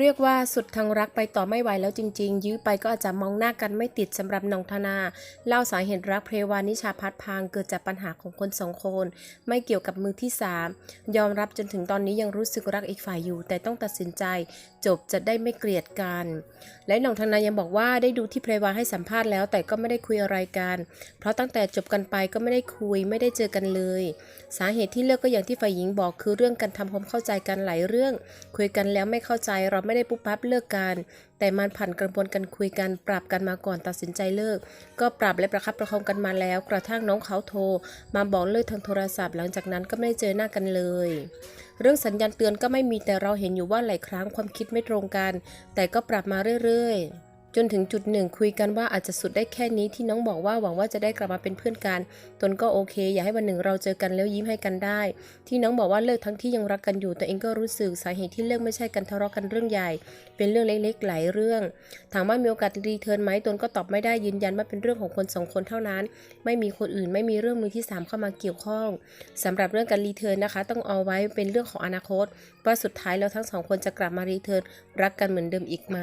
เรียกว่าสุดทางรักไปต่อไม่ไหวแล้วจริง ๆ ยื้อไปก็อาจจะมองหน้ากันไม่ติดสำหรับนงธนา เล่าสาเหตุรักเพรวานิชาพัฒพังเกิดจากปัญหาของคนสองคน ไม่เกี่ยวกับมือที่สามยอมรับจนถึงตอนนี้ยังรู้สึกรักอีกฝ่ายอยู่ แต่ต้องตัดสินใจ จบจะได้ไม่เกลียดกัน และนงธนายังบอกว่าได้ดูที่เพรวาให้สัมภาษณ์แล้ว แต่ก็ไม่ได้คุยอะไรกัน เพราะตั้งแต่จบกันไปก็ไม่ได้คุยไม่ได้เจอกันเลย สาเหตุที่เลิกก็อย่างที่ฝ่ายหญิงบอกคือเรื่องการทำความเข้าใจกันหลายเรื่อง คุยกันแล้วไม่เข้าใจเราไม่ได้ปุ๊บปั๊บเลิกกัน แต่มันผ่านกระบวนการคุยกันปรับกันมาก่อนตัดสินใจเลิก ก็ปรับและประคับประคองกันมาแล้ว กระทั่งน้องเขาโทร มาบอกเลิกทางโทรศัพท์ หลังจากนั้นก็ไม่ได้เจอหน้ากันเลย เรื่องสัญญาณเตือนก็ไม่มีแต่เราเห็นอยู่ว่าหลายครั้งความคิดไม่ตรงกัน แต่ก็ปรับมาเรื่อยๆ จนถึงจุดหนึ่งคุยกันว่าอาจจะสุดได้แค่นี้ที่น้องบอกว่าหวังว่าจะได้กลับมาเป็นเพื่อนกัน ตนก็โอเค อยากให้วันหนึ่งเราเจอกันแล้วยิ้มให้กันได้ ที่น้องบอกว่าเลิกทั้งที่ยังรักกันอยู่แต่เองก็รู้สึกสาเหตุที่เลิกไม่ใช่กันทะเลาะกันเรื่องใหญ่ เป็นเรื่องเล็กๆหลายเรื่อง ถามว่ามีโอกาสรีเทิร์นไหมตนก็ตอบไม่ได้ยืนยันว่าเป็นเรื่องของคนสองคนเท่านั้น ไม่มีคนอื่นไม่มีเรื่องมือที่สามเข้ามาเกี่ยวข้องสำหรับเรื่องการรีเทิร์นนะคะ ต้องเอาไว้เป็นเรื่องของอนาคตว่าสุดท้ายแล้วทั้งสองคนจะกลับมารีเทิร์นรักกันเหมือนเดิมอีกไหม